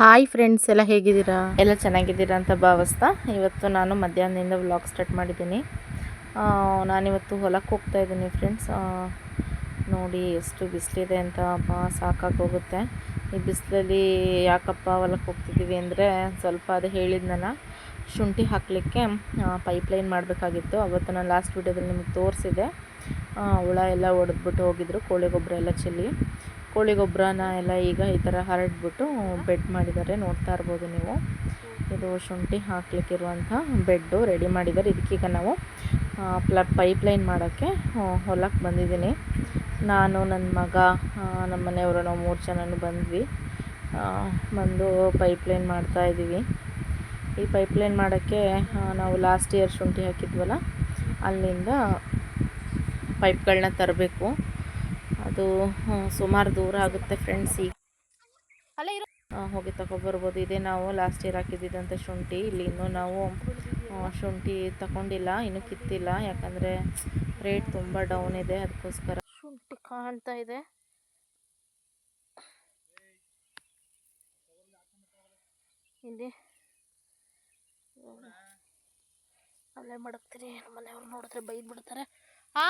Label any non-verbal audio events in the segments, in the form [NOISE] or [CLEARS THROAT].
Hi friends ಎಲ್ಲ ಹೇಗಿದ್ದೀರಾ? ಎಲ್ಲ ಚೆನ್ನಾಗಿದ್ದೀರಾ ಅಂತ ಭಾವಿಸ್ತಾ ಇವತ್ತು ನಾನು ಮಧ್ಯಾಹ್ನದಿಂದ ವ್ಲಾಗ್ ಸ್ಟಾರ್ಟ್ ಮಾಡಿದ್ದೀನಿ. ನಾನಿವತ್ತು ಹೊಲಕ್ಕೆ ಹೋಗ್ತಾ ಇದ್ದೀನಿ ಫ್ರೆಂಡ್ಸ್ ನೋಡಿ ಎಷ್ಟು ಬಿಸಿಲಿದೆ ಅಂತ ಬಾ ಸಾಕಾಗೋಗುತ್ತೆ ಈ ಬಿಸಿಲಲ್ಲಿ ಯಾಕಪ್ಪ ಹೊಲಕ್ಕೆ ಹೋಗ್ತಿದ್ದೀವಿ ಅಂದರೆ ಸ್ವಲ್ಪ ಅದು ಹೇಳಿದ್ನಲ್ಲ, ಶುಂಠಿ ಹಾಕಲಿಕ್ಕೆ ಪೈಪ್ಲೈನ್ ಮಾಡಬೇಕಾಗಿತ್ತು. ಅವತ್ತು ನಾನು ಲಾಸ್ಟ್ ವೀಡಿಯೋದಲ್ಲಿ ನಿಮಗೆ ತೋರಿಸಿದೆ ಹುಳ ಎಲ್ಲ ಹೊಡೆದ್ಬಿಟ್ಟು ಹೋಗಿದ್ರು, ಕೋಳಿ ಗೊಬ್ಬರ ಎಲ್ಲ ಚೆಲ್ಲಿ. ಕೋಳಿ ಗೊಬ್ಬರನ ಎಲ್ಲ ಈಗ ಈ ಥರ ಹರಡ್ಬಿಟ್ಟು ಬೆಡ್ ಮಾಡಿದ್ದಾರೆ. ನೋಡ್ತಾ ಇರ್ಬೋದು ನೀವು. ಇದು ಶುಂಠಿ ಹಾಕ್ಲಿಕ್ಕಿರುವಂಥ ಬೆಡ್ಡು ರೆಡಿ ಮಾಡಿದ್ದಾರೆ. ಇದಕ್ಕೀಗ ನಾವು ಪ್ಲ ಪೈಪ್ಲೈನ್ ಮಾಡೋಕ್ಕೆ ಹೊಲಕ್ಕೆ ಬಂದಿದ್ದೀನಿ. ನಾನು ನನ್ನ ಮಗ ನಮ್ಮ ಮನೆಯವರು ನಾವು ಮೂರು ಜನನೂ ಬಂದ್ವಿ. ಬಂದು ಮಾಡ್ತಾ ಇದ್ದೀವಿ. ಈ ಪೈಪ್ಲೈನ್ ಮಾಡೋಕ್ಕೆ ಆ, ನಾವು ಲಾಸ್ಟ್ ಇಯರ್ ಶುಂಠಿ ಹಾಕಿದ್ವಲ್ಲ ಅಲ್ಲಿಂದ ಪೈಪ್ಗಳನ್ನ ತರಬೇಕು. ಅದು ಸುಮಾರು ದೂರ ಆಗುತ್ತೆ ಫ್ರೆಂಡ್ಸ್ ಈಗ. ಅಲ್ಲೇ ಇರೋ ಹೋಗಿ ತಗೊಬರ್ಬೋದು. ಇದೇ ನಾವು ಲಾಸ್ಟ್ ಇಯರ್ ಹಾಕಿದ್ದಂಥ ಶುಂಠಿ. ಇಲ್ಲಿ ಇನ್ನೂ ನಾವು ಶುಂಠಿ ತಗೊಂಡಿಲ್ಲ ಇನ್ನೂ ಕಿತ್ತಿಲ್ಲ. ಯಾಕಂದರೆ ರೇಟ್ ತುಂಬ ಡೌನ್ ಇದೆ ಅದಕ್ಕೋಸ್ಕರ ಶುಂಠಿ ಕಾಣ್ತಾ ಇದೆ. ಇಲ್ಲಿ. ಅಲ್ಲೇ ಮಡಗ್ತೀರಿ ಮನೆಯವ್ರು ನೋಡಿದ್ರೆ ಬೈದ್ಬಿಡ್ತಾರೆ. ಬಿಡ್ತಾರೆ ಆ?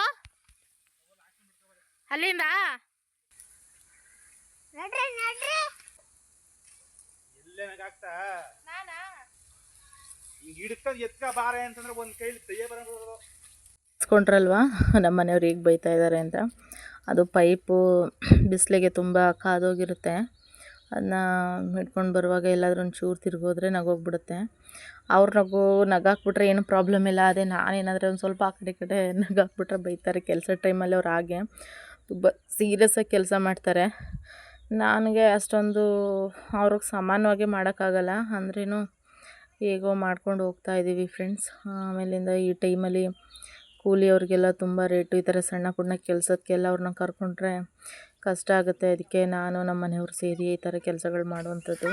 ಅಲ್ಲಿಂದ? ಹಿಡ್ಕೊಂಡ್ ಎತ್ಕ ಬಾರೆ ಅಂತಂದ್ರೆ ಒಂದ್ ಕೈಲಿ ಕೈಯೇ ಬರೋದು ಇಸ್ಕೊಂಡ್ರಲ್ವಾ ನಮ್ಮ ಮನೆಯವ್ರು ಈಗ ಬೈತಾ ಇದ್ದಾರೆ ಅಂತ. ಅದು ಪೈಪು ಬಿಸಿಲಿಗೆ ತುಂಬ ಕಾದೋಗಿರುತ್ತೆ. ಅದನ್ನ ಹಿಡ್ಕೊಂಡು ಬರುವಾಗ ಎಲ್ಲಾದ್ರೂ ಒಂಚೂರು ತಿರ್ಗೋದ್ರೆ ನಗೋಗ್ಬಿಡುತ್ತೆ. ಅವ್ರು ನಗು ನಗಾಕ್ಬಿಟ್ರೆ ಏನು ಪ್ರಾಬ್ಲಮ್ ಇಲ್ಲ. ಅದೇ ನಾನೇನಾದರೆ ಒಂದು ಸ್ವಲ್ಪ ಆ ಕಡೆ ಈ ಕಡೆ ನಗಾಕ್ಬಿಟ್ರೆ ಬೈತಾರೆ. ಕೆಲಸ ಟೈಮಲ್ಲಿ ಅವ್ರು ಹಾಗೆ. ತುಂಬ ಸೀರಿಯಸ್ಸಾಗಿ ಕೆಲಸ ಮಾಡ್ತಾರೆ. ನನಗೆ ಅಷ್ಟೊಂದು ಅವ್ರಿಗೆ ಸಾಮಾನ್ಯವಾಗಿ ಮಾಡೋಕ್ಕಾಗಲ್ಲ. ಅಂದ್ರೂ ಹೇಗೋ ಮಾಡ್ಕೊಂಡು ಹೋಗ್ತಾ ಇದ್ದೀವಿ ಫ್ರೆಂಡ್ಸ್ ಆಮೇಲಿಂದ ಈ ಟೈಮಲ್ಲಿ ಕೂಲಿಯವ್ರಿಗೆಲ್ಲ ತುಂಬ ರೇಟು ಈ ಥರ ಸಣ್ಣ ಪುಣ್ಣ ಕೆಲಸಕ್ಕೆಲ್ಲ ಅವ್ರನ್ನ ಕರ್ಕೊಂಡ್ರೆ ಕಷ್ಟ ಆಗುತ್ತೆ. ಅದಕ್ಕೆ ನಾನು ನಮ್ಮ ಮನೆಯವ್ರು ಸೇರಿ ಈ ಥರ ಕೆಲಸಗಳು ಮಾಡುವಂಥದ್ದು.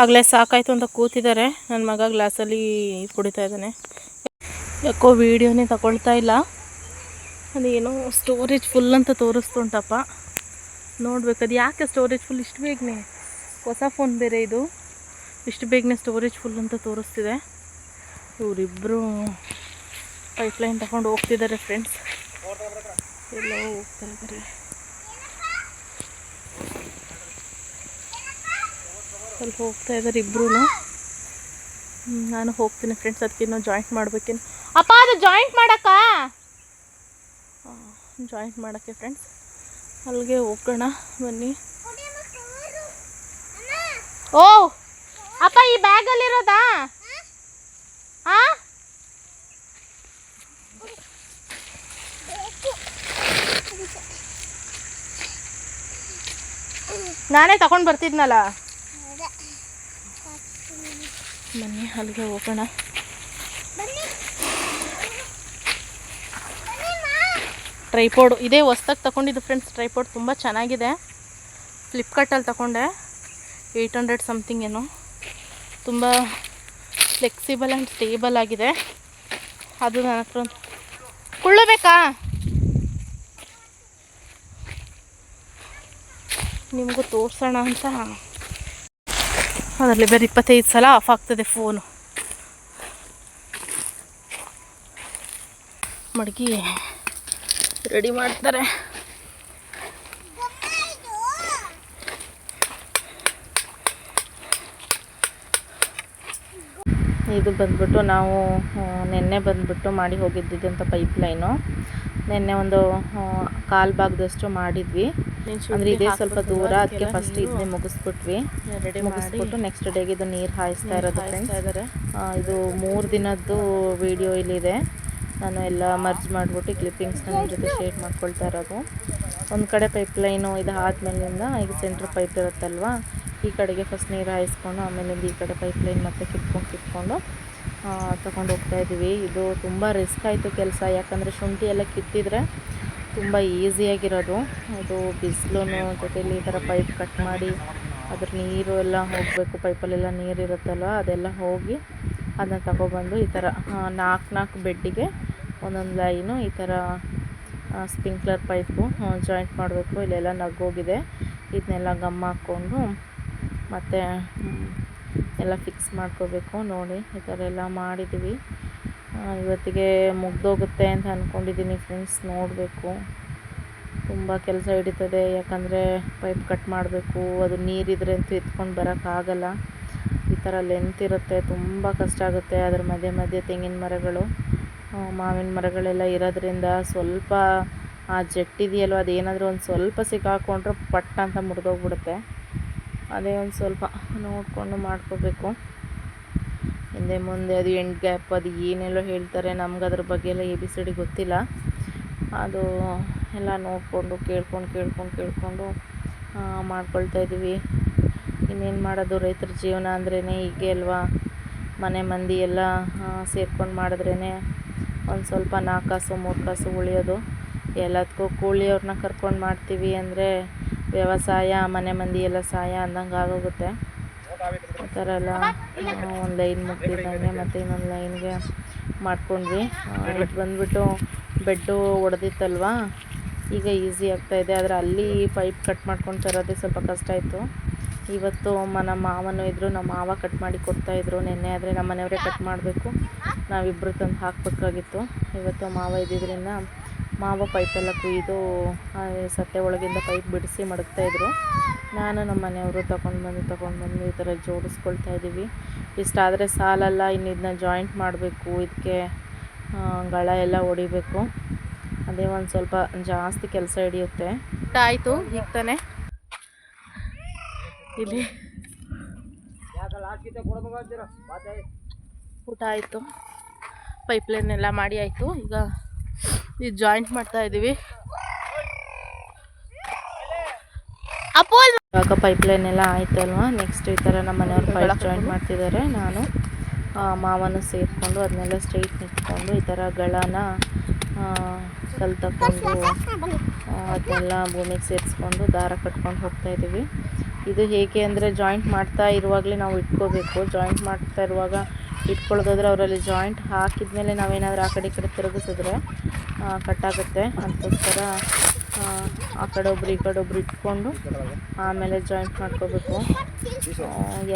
ಆಗಲೇ ಸಾಕಾಯಿತು ಅಂತ ಕೂತಿದ್ದಾರೆ ನನ್ನ ಮಗ ಗ್ಲಾಸಲ್ಲಿ ಕುಡಿತಾ ಇದ್ದಾನೆ. ಯಾಕೋ ವೀಡಿಯೋನೇ ತಗೊಳ್ತಾ ಇಲ್ಲ. ಅದೇನೋ ಸ್ಟೋರೇಜ್ ಫುಲ್ ಅಂತ ತೋರಿಸ್ತುಂಟಪ್ಪ ನೋಡ್ಬೇಕು, ಅದು ಯಾಕೆ ಸ್ಟೋರೇಜ್ ಫುಲ್ ಇಷ್ಟು ಬೇಗನೆ. ಹೊಸ ಫೋನ್ ಬೇರೆ ಇದು. ಇಷ್ಟು ಬೇಗನೆ ಸ್ಟೋರೇಜ್ ಫುಲ್ ಅಂತ ತೋರಿಸ್ತಿದೆ. ಇವರಿಬ್ಬರು ಪೈಪ್ಲೈನ್ ತಗೊಂಡು ಹೋಗ್ತಿದ್ದಾರೆ ಫ್ರೆಂಡ್ಸ್ ಎಲ್ಲ ಹೋಗ್ತಾ ಇದ್ದಾರೆ ಸ್ವಲ್ಪ ಹೋಗ್ತಾ ಇದ್ದಾರೆ ಇಬ್ಬರೂ ನಾನು ಹೋಗ್ತೀನಿ ಫ್ರೆಂಡ್ಸ್ ಅದಕ್ಕೆ ಜಾಯಿಂಟ್ ಮಾಡ್ಬೇಕೇನು. ಅಪ್ಪ, ಅದು ಜಾಯಿಂಟ್ ಮಾಡಕ್ಕ? ಜಾಯಿಂಟ್ ಮಾಡೋಕ್ಕೆ ಫ್ರೆಂಡ್ಸ್ ಅಲ್ಲಿಗೆ ಹೋಗೋಣ, ಬನ್ನಿ. ಓ, ಅಪ್ಪ ಈ ಬ್ಯಾಗಲ್ಲಿರೋದಾ ಹಾಂ ನಾನೇ ತಗೊಂಡು ಬರ್ತಿದ್ನಲ್ಲ. ಬನ್ನಿ, ಅಲ್ಲಿಗೆ ಹೋಗೋಣ. ಟ್ರೈಪೋಡು. ಇದೇ ಹೊಸ್ದಾಗಿ ತೊಗೊಂಡಿದ್ದು ಫ್ರೆಂಡ್ಸ್ ಟ್ರೈಪೋಡ್ ತುಂಬ ಚೆನ್ನಾಗಿದೆ. ಫ್ಲಿಪ್ಕಾರ್ಟಲ್ಲಿ ತೊಗೊಂಡೆ. ಏಯ್ಟ್ ಹಂಡ್ರೆಡ್ ಸಮಥಿಂಗ್ ಏನೋ. ತುಂಬ ಫ್ಲೆಕ್ಸಿಬಲ್ ಆ್ಯಂಡ್ ಸ್ಟೇಬಲ್ ಆಗಿದೆ. ಅದು ನನ್ನ ಹತ್ರ ಕುಳ್ಳಬೇಕಾ? ಕುಳ್ಳು ನಿಮಗೂ ತೋರಿಸೋಣ ಅಂತ. ಅದರಲ್ಲಿ ಬೇರೆ ಇಪ್ಪತ್ತೈದು ಸಲ ಆಫ್ ಆಗ್ತದೆ ಫೋನು ಮಡಗಿ ರೆಡಿ ಮಾಡ್ತಾರೆ. ಇದು ಬಂದ್ಬಿಟ್ಟು ನಾವು ನಿನ್ನೆ ಬಂದ್ಬಿಟ್ಟು ಮಾಡಿ ಹೋಗಿದ್ದಿದ್ದಂಥ ಪೈಪ್ಲೈನು. ನಿನ್ನೆ ಒಂದು ಕಾಲು ಕಾಲ್ ಭಾಗದಷ್ಟು ಮಾಡಿದ್ವಿ. ಅಂದರೆ ಇದೇ ಸ್ವಲ್ಪ ದೂರ ಅದಕ್ಕೆ ಫಸ್ಟ್ ಇದನ್ನೇ ಮುಗಿಸ್ಬಿಟ್ವಿ. ಮುಗಿಸ್ಬಿಟ್ಟು ನೆಕ್ಸ್ಟ್ ಡೇಗೆ ಇದು ನೀರು ಹಾಯಿಸ್ತಾ ಇರೋದು ಫ್ರೆಂಡ್ಸ್ ಇದು ಮೂರು ದಿನದ್ದು ವಿಡಿಯೋ ಇಲ್ಲಿದೆ. ನಾನು ಎಲ್ಲ ಮರ್ಜ್ ಮಾಡಿಬಿಟ್ಟು ಕ್ಲಿಪ್ಪಿಂಗ್ಸ್ನ ನಿಮ್ಮ ಜೊತೆ ಶೇರ್ ಮಾಡ್ಕೊಳ್ತಾ ಇರೋದು. ಒಂದು ಕಡೆ ಪೈಪ್ಲೈನು ಇದು ಆದ್ಮೇಲಿಂದ ಈಗ ಸೆಂಟ್ರ್ ಪೈಪ್ ಇರುತ್ತಲ್ವ, ಈ ಕಡೆಗೆ ಫಸ್ಟ್ ನೀರು ಹಾಯಿಸ್ಕೊಂಡು ಆಮೇಲಿಂದ ಈ ಕಡೆ ಪೈಪ್ ಲೈನ್ ಮತ್ತೆ ಕಿತ್ಕೊಂಡು ಕಿತ್ಕೊಂಡು ತಗೊಂಡು ಹೋಗ್ತಾ ಇದ್ದೀವಿ ಇದು ತುಂಬ ರಿಸ್ಕ್ ಆಯಿತು ಕೆಲಸ, ಯಾಕಂದರೆ ಶುಂಠಿ ಎಲ್ಲ ಕಿತ್ತಿದ್ರೆ ತುಂಬ ಈಸಿಯಾಗಿರೋದು ಅದು ಬಿಸಿಲು ಜೊತೆಲಿ ಈ ಥರ ಪೈಪ್ ಕಟ್ ಮಾಡಿ ಅದ್ರ ನೀರು ಎಲ್ಲ ಹೋಗಬೇಕು ಪೈಪಲ್ಲೆಲ್ಲ ನೀರು ಇರುತ್ತಲ್ಲ ಅದೆಲ್ಲ ಹೋಗಿ ಅದನ್ನ ತಗೊಬಂದು ಈ ಥರ ನಾಲ್ಕು ನಾಲ್ಕು ಬೆಡ್ಡಿಗೆ ಒಂದೊಂದು ಲೈನು ಈ ಥರ ಸ್ಪ್ರಿಂಕ್ಲರ್ ಪೈಪು ಜಾಯಿಂಟ್ ಮಾಡಬೇಕು. ಇಲ್ಲೆಲ್ಲ ನಗೋಗಿದೆ ಇದನ್ನೆಲ್ಲ ಗಮ್ ಹಾಕ್ಕೊಂಡು ಮತ್ತು ಎಲ್ಲ ಫಿಕ್ಸ್ ಮಾಡ್ಕೋಬೇಕು. ನೋಡಿ, ಈ ಥರ ಎಲ್ಲ ಮಾಡಿದ್ದೀವಿ. ಇವತ್ತಿಗೆ ಮುಗ್ದೋಗುತ್ತೆ ಅಂತ ಅಂದ್ಕೊಂಡಿದ್ದೀನಿ ಫ್ರೆಂಡ್ಸ್. ನೋಡಬೇಕು. ತುಂಬ ಕೆಲಸ ಹಿಡಿತದೆ. ಯಾಕಂದರೆ ಪೈಪ್ ಕಟ್ ಮಾಡಬೇಕು. ಅದು ನೀರಿದ್ರೆ ಅಂತೂ ಎತ್ಕೊಂಡು ಬರೋಕ್ಕಾಗಲ್ಲ. ಈ ಥರ ಲೆಂತ್ ಇರುತ್ತೆ. ತುಂಬ ಕಷ್ಟ ಆಗುತ್ತೆ. ಅದ್ರ ಮಧ್ಯೆ ಮಧ್ಯೆ ತೆಂಗಿನ ಮರಗಳು. ಮಾವಿನ ಮರಗಳೆಲ್ಲ ಇರೋದ್ರಿಂದ ಸ್ವಲ್ಪ ಆ ಜಟ್ಟಿದೆಯಲ್ವ ಅದೇನಾದರೂ ಒಂದು ಸ್ವಲ್ಪ ಸಿಕ್ಕಾಕೊಂಡ್ರೆ ಪಟ್ಟ ಅಂತ ಮುರಿದೋಗ್ಬಿಡುತ್ತೆ. ಅದೇ ಒಂದು ಸ್ವಲ್ಪ ನೋಡಿಕೊಂಡು ಮಾಡ್ಕೋಬೇಕು. ಹಿಂದೆ ಮುಂದೆ ಅದು ಎಂಡ್ ಗ್ಯಾಪ್ ಅದು ಏನೆಲ್ಲೋ ಹೇಳ್ತಾರೆ ನಮ್ಗೆ ಅದ್ರ ಬಗ್ಗೆ ಎಲ್ಲ ಎ ಬಿ ಸಿ ಡಿ ಗೊತ್ತಿಲ್ಲ. ಅದು ಎಲ್ಲ ನೋಡಿಕೊಂಡು, ಕೇಳ್ಕೊಂಡು ಕೇಳ್ಕೊಂಡು ಕೇಳ್ಕೊಂಡು ಮಾಡ್ಕೊಳ್ತಾ ಇದ್ದೀವಿ. ಇನ್ನೇನು ಮಾಡೋದು, ರೈತರ ಜೀವನ ಅಂದ್ರೇ ಹೀಗೆ ಅಲ್ವಾ? ಮನೆ ಮಂದಿ ಎಲ್ಲ ಸೇರ್ಕೊಂಡು ಮಾಡಿದ್ರೇ ಒಂದು ಸ್ವಲ್ಪ ನಾಲ್ಕು ಕಾಸು ಮೂರು ಕಾಸು ಉಳಿಯೋದು. ಎಲ್ಲದಕ್ಕೂ ಕೂಲಿಯವ್ರನ್ನ ಕರ್ಕೊಂಡು ಮಾಡ್ತೀವಿ ಅಂದರೆ ವ್ಯವಸಾಯ ಮನೆ ಮಂದಿ ಎಲ್ಲ ಸಹಾಯ ಅಂದಂಗೆ ಆಗೋಗುತ್ತೆ. ಆ ಥರ ಎಲ್ಲ ಒಂದು ಲೈನ್ ಮುಗ್ದಿದ್ದಂಗೆ ಮತ್ತು ಇನ್ನೊಂದು ಲೈನ್ಗೆ ಮಾಡ್ಕೊಂಡ್ವಿ. ಇದು ಬಂದ್ಬಿಟ್ಟು ಬೆಡ್ಡು ಒಡೆದಿತ್ತಲ್ವಾ? ಈಗ ಈಸಿ ಆಗ್ತಾಯಿದೆ ಆದರೆ ಅಲ್ಲಿ ಪೈಪ್ ಕಟ್ ಮಾಡ್ಕೊಂಡು ತರೋದೇ ಸ್ವಲ್ಪ ಕಷ್ಟ ಆಯಿತು. ಇವತ್ತು ನಮ್ಮ ಮಾವನೂ ಇದ್ದರು ನಮ್ಮ ಮಾವ ಕಟ್ ಮಾಡಿ ಕೊಡ್ತಾಯಿದ್ರು ನಿನ್ನೆ ಆದರೆ ನಮ್ಮ ಮನೆಯವರೇ ಕಟ್ ಮಾಡಬೇಕು. ನಾವಿಬ್ಬರು ತಂದು ಹಾಕಬೇಕಾಗಿತ್ತು. ಇವತ್ತು ಮಾವ ಇದ್ದಿದ್ದರಿಂದ ಮಾವ ಪೈಪೆಲ್ಲ ಕುಯ್ದು ಸತ್ತೆ ಒಳಗಿಂದ ಪೈಪ್ ಬಿಡಿಸಿ ಮಡಗ್ತಾಯಿದ್ರು ನಾನು ನಮ್ಮ ಮನೆಯವರು ತಗೊಂಡು ಬಂದು ತಗೊಂಡು ಬಂದು ಈ ಥರ ಜೋಡಿಸ್ಕೊಳ್ತಾ ಇದ್ದೀವಿ. ಇಷ್ಟಾದರೆ ಸಾಲಲ್ಲ ಇನ್ನು ಇದನ್ನ ಜಾಯಿಂಟ್ ಮಾಡಬೇಕು ಇದಕ್ಕೆ ಗಳ ಎಲ್ಲ ಹೊಡಿಬೇಕು. ಅದೇ ಒಂದು ಸ್ವಲ್ಪ ಜಾಸ್ತಿ ಕೆಲಸ ಹಿಡಿಯುತ್ತೆ. ಊಟ ಆಯಿತು ಈಗ ತಾನೆ? ಇಲ್ಲಿ. ಊಟ ಆಯಿತು. ಪೈಪ್ಲೈನ್ ಎಲ್ಲ ಮಾಡಿ ಆಯಿತು. ಈಗ ಇದು ಜಾಯಿಂಟ್ ಮಾಡ್ತಾ ಇದ್ದೀವಿ ಇವಾಗ ಪೈಪ್ಲೈನ್ ಎಲ್ಲ ಆಯ್ತು ಅಲ್ವಾ? ನೆಕ್ಸ್ಟ್ ಈ ಥರ ನಮ್ಮ ಮನೆಯವ್ರು ಪೈಪ್ ಜಾಯಿಂಟ್ ಮಾಡ್ತಿದ್ದಾರೆ ನಾನು ಮಾವನು ಸೇರಿಕೊಂಡು ಅದನ್ನೆಲ್ಲ ಸ್ಟ್ರೈಟ್ ನಿಂತ್ಕೊಂಡು ಈ ಥರ ಗಳನ ಕಲ್ ತಗೊಂಡು ಅದನ್ನೆಲ್ಲ ಭೂಮಿಗೆ ಸೇರಿಸ್ಕೊಂಡು ದಾರ ಕಟ್ಕೊಂಡು ಹೋಗ್ತಾ ಇದ್ದೀವಿ ಇದು ಹೇಗೆ ಅಂದರೆ ಜಾಯಿಂಟ್ ಮಾಡ್ತಾ ಇರುವಾಗಲೇ ನಾವು ಇಟ್ಕೋಬೇಕು. ಜಾಯಿಂಟ್ ಮಾಡ್ತಾ ಇರುವಾಗ ಇಟ್ಕೊಳ್ಳೋದಾದ್ರೆ ಅವರಲ್ಲಿ ಜಾಯಿಂಟ್ ಹಾಕಿದ್ಮೇಲೆ ನಾವೇನಾದರೂ ಆ ಕಡೆ ಈ ಕಡೆ ತಿರುಗಿಸಿದ್ರೆ ಕಟ್ಟಾಗುತ್ತೆ ಅದಕ್ಕೋಸ್ಕರ ಆ, ಕಡೆ ಒಬ್ರು ಈ ಕಡೆ ಒಬ್ರು ಇಟ್ಕೊಂಡು ಆಮೇಲೆ ಜಾಯಿಂಟ್ ಮಾಡ್ಕೋಬೇಕು.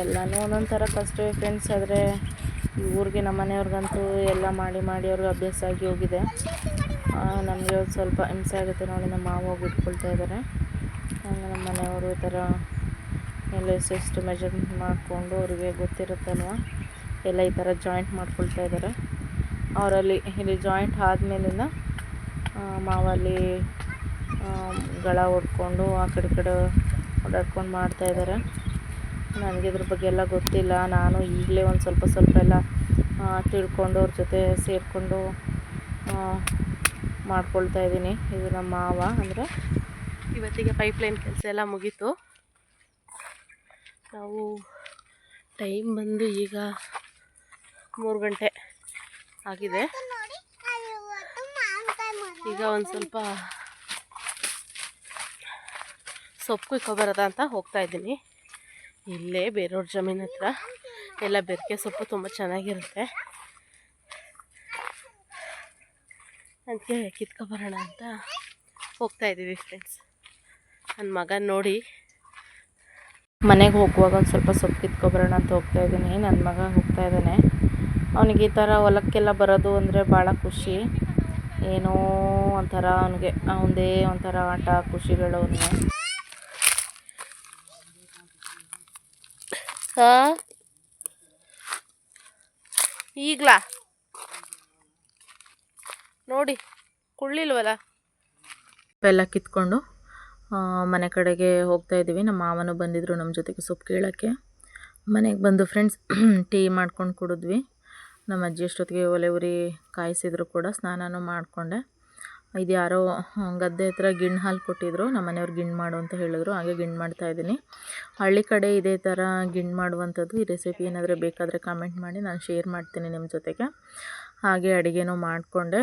ಎಲ್ಲನೂ ಒಂದೊಂದು ಥರ ಕಷ್ಟವೇ ಫ್ರೆಂಡ್ಸ್ ಆದರೆ ಊರಿಗೆ ನಮ್ಮ ಮನೆಯವ್ರಿಗಂತೂ ಎಲ್ಲ ಮಾಡಿ ಮಾಡಿ ಅವ್ರಿಗೆ ಅಭ್ಯಾಸ ಆಗಿ ಹೋಗಿದೆ. ನಮಗೆ ಒಂದು ಸ್ವಲ್ಪ ಹಿಂಸೆ ಆಗುತ್ತೆ ನೋಡಿ ನಮ್ಮ ಮಾವ ಹೋಗಿ ಇಟ್ಕೊಳ್ತಾ ಇದ್ದಾರೆ ಹಂಗೆ ನಮ್ಮ ಮನೆಯವರು ಈ ಥರ ಎಲ್ಲ ಎಷ್ಟೆಷ್ಟು ಮೆಜರ್ಮೆಂಟ್ ಮಾಡಿಕೊಂಡು ಅವ್ರಿಗೆ ಗೊತ್ತಿರುತ್ತಲ್ವ? ಎಲ್ಲ ಈ ಥರ ಜಾಯಿಂಟ್ ಮಾಡ್ಕೊಳ್ತಾ ಇದ್ದಾರೆ. ಅವರಲ್ಲಿ ಇಲ್ಲಿ ಜಾಯಿಂಟ್ ಆದಮೇಲಿಂದ ಮಾವಲ್ಲಿ ಗಳ ಹೊಡ್ಕೊಂಡು ಆ ಕಡೆ ಕಡೆ ಓಡಾಡ್ಕೊಂಡು ಮಾಡ್ತಾಯಿದ್ದಾರೆ ನನಗೆ ಇದ್ರ ಬಗ್ಗೆ ಎಲ್ಲ ಗೊತ್ತಿಲ್ಲ. ನಾನು ಈಗಲೇ ಒಂದು ಸ್ವಲ್ಪ ಸ್ವಲ್ಪ ಎಲ್ಲ ತಿಳ್ಕೊಂಡು ಅವ್ರ ಜೊತೆ ಸೇರಿಕೊಂಡು ಮಾಡ್ಕೊಳ್ತಾ ಇದ್ದೀನಿ. ಇದು ನಮ್ಮ ಮಾವ ಅಂದರೆ ಇವತ್ತಿಗೆ ಪೈಪ್ಲೈನ್ ಕೆಲಸ ಎಲ್ಲ ಮುಗೀತು. ನಾವು ಟೈಮ್ ಬಂದು ಈಗ ಮೂರು ಗಂಟೆ ಆಗಿದೆ. ಈಗ ಒಂದು ಸ್ವಲ್ಪ ಸೊಪ್ಪು ಕುಯ್ಕೊಬರೋದ ಅಂತ ಹೋಗ್ತಾ ಇದ್ದೀನಿ. ಇಲ್ಲೇ ಬೇರೆಯವ್ರ ಜಮೀನ್ ಹತ್ರ. ಎಲ್ಲ ಬೆರಕೆ ಸೊಪ್ಪು ತುಂಬ ಚೆನ್ನಾಗಿರುತ್ತೆ. ಅದಕ್ಕೆ ಕಿತ್ಕೊಬರೋಣ ಅಂತ ಹೋಗ್ತಾ ಇದ್ದೀವಿ ಫ್ರೆಂಡ್ಸ್ ನನ್ನ ಮಗ ನೋಡಿ. ಮನೆಗೆ ಹೋಗುವಾಗ ಒಂದು ಸ್ವಲ್ಪ ಸೊಪ್ಪು ಕಿತ್ಕೊಬರೋಣ ಅಂತ ಹೋಗ್ತಾ ಇದ್ದೀನಿ. ನನ್ನ ಮಗ ಹೋಗ್ತಾ ಇದ್ದಾನೆ. ಅವನಿಗೆ ಈ ಥರ ಹೊಲಕ್ಕೆಲ್ಲ ಬರೋದು ಅಂದರೆ ಭಾಳ ಖುಷಿ. ಏನೋ ಒಂಥರ ಅವನಿಗೆ ಅವನದೇ ಒಂಥರ ಆಟ ಖುಷಿಗಳು ಅವನಿಗೆ. ಹಾ ಈಗ್ಲಾ? ನೋಡಿ ಕುಳ್ಳಿಲ್ವಲ್ಲ? ಎಲ್ಲ ಕಿತ್ಕೊಂಡು ಮನೆ ಕಡೆಗೆ ಹೋಗ್ತಾ ಇದ್ದೀವಿ. ನಮ್ಮ ಮಾವನು ಬಂದಿದ್ದರು ನಮ್ಮ ಜೊತೆಗೆ ಸೊಪ್ಪು ಕೇಳೋಕ್ಕೆ. ಮನೆಗೆ ಬಂದು ಫ್ರೆಂಡ್ಸ್ [CLEARS THROAT] ಟೀ ಮಾಡ್ಕೊಂಡು ಕುಡಿದ್ವಿ. ನಮ್ಮ ಅಜ್ಜಿ ಅಷ್ಟೊತ್ತಿಗೆ ಒಲೆ ಉರಿ ಕಾಯಿಸಿದ್ರು ಕೂಡ ಸ್ನಾನನೂ ಮಾಡಿಕೊಂಡೆ. ಇದು ಯಾರೋ ಗದ್ದೆ ಹತ್ರ ಗಿಣ್ಣು ಹಾಲು ಕೊಟ್ಟಿದ್ರು. ನಮ್ಮ ಮನೆಯವ್ರು ಗಿಣ್ಣು ಮಾಡು ಅಂತ ಹೇಳಿದ್ರು. ಹಾಗೆ ಗಿಣ್ಣು ಮಾಡ್ತಾಯಿದ್ದೀನಿ ಹಳ್ಳಿ ಕಡೆ ಇದೇ ಥರ ಗಿಣ್ಣು ಮಾಡುವಂಥದ್ದು ಈ ರೆಸಿಪಿ ಏನಾದರೂ ಬೇಕಾದರೆ ಕಾಮೆಂಟ್ ಮಾಡಿ, ನಾನು ಶೇರ್ ಮಾಡ್ತೀನಿ ನಿಮ್ಮ ಜೊತೆಗೆ. ಹಾಗೆ ಅಡುಗೆನೂ ಮಾಡಿಕೊಂಡೆ.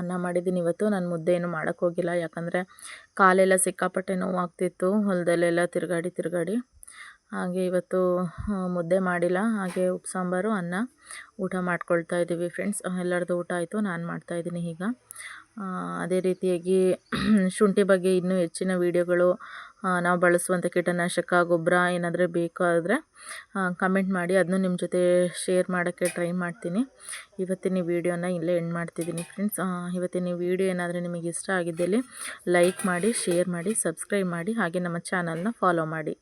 ಅನ್ನ ಮಾಡಿದ್ದೀನಿ ಇವತ್ತು. ನಾನು ಮುದ್ದೆ ಏನು ಮಾಡೋಕ್ಕೋಗಿಲ್ಲ ಯಾಕಂದರೆ ಕಾಲೆಲ್ಲ ಸಿಕ್ಕಾಪಟ್ಟೆ ನೋವಾಗ್ತಿತ್ತು. ಹೊಲದಲ್ಲೆಲ್ಲ ತಿರುಗಾಡಿ ತಿರುಗಾಡಿ. ಹಾಗೆ ಇವತ್ತು ಮುದ್ದೆ ಮಾಡಿಲ್ಲ. ಹಾಗೆ ಉಪ್ಪು, ಸಾಂಬಾರು, ಅನ್ನ ಊಟ ಮಾಡ್ಕೊಳ್ತಾ ಇದ್ದೀವಿ ಫ್ರೆಂಡ್ಸ್ ಎಲ್ಲರದ್ದು ಊಟ ಆಯಿತು, ನಾನು ಮಾಡ್ತಾಯಿದ್ದೀನಿ ಈಗ. ಅದೇ ರೀತಿಯಾಗಿ [CLEARS THROAT] ಶುಂಠಿ ಬಗ್ಗೆ ಇನ್ನೂ ಹೆಚ್ಚಿನ ವೀಡಿಯೋಗಳು ನಾವು ಬಳಸುವಂಥ ಕೀಟನಾಶಕ, ಗೊಬ್ಬರ ಏನಾದರೂ ಬೇಕಾದರೆ ಕಮೆಂಟ್ ಮಾಡಿ. ಅದನ್ನು ನಿಮ್ಮ ಜೊತೆ ಶೇರ್ ಮಾಡೋಕ್ಕೆ ಟ್ರೈ ಮಾಡ್ತೀನಿ. ಇವತ್ತಿನ ವಿಡಿಯೋನ ಇಲ್ಲೇ ಎಂಡ್ ಮಾಡ್ತಿದ್ದೀನಿ ಫ್ರೆಂಡ್ಸ್ ಇವತ್ತಿನ ವಿಡಿಯೋ ಏನಾದರೂ ನಿಮಗೆ ಇಷ್ಟ ಆಗಿದ್ದಲ್ಲಿ ಲೈಕ್ ಮಾಡಿ ಶೇರ್ ಮಾಡಿ ಸಬ್ಸ್ಕ್ರೈಬ್ ಮಾಡಿ. ಹಾಗೆ ನಮ್ಮ ಚಾನಲ್ನ ಫಾಲೋ ಮಾಡಿ.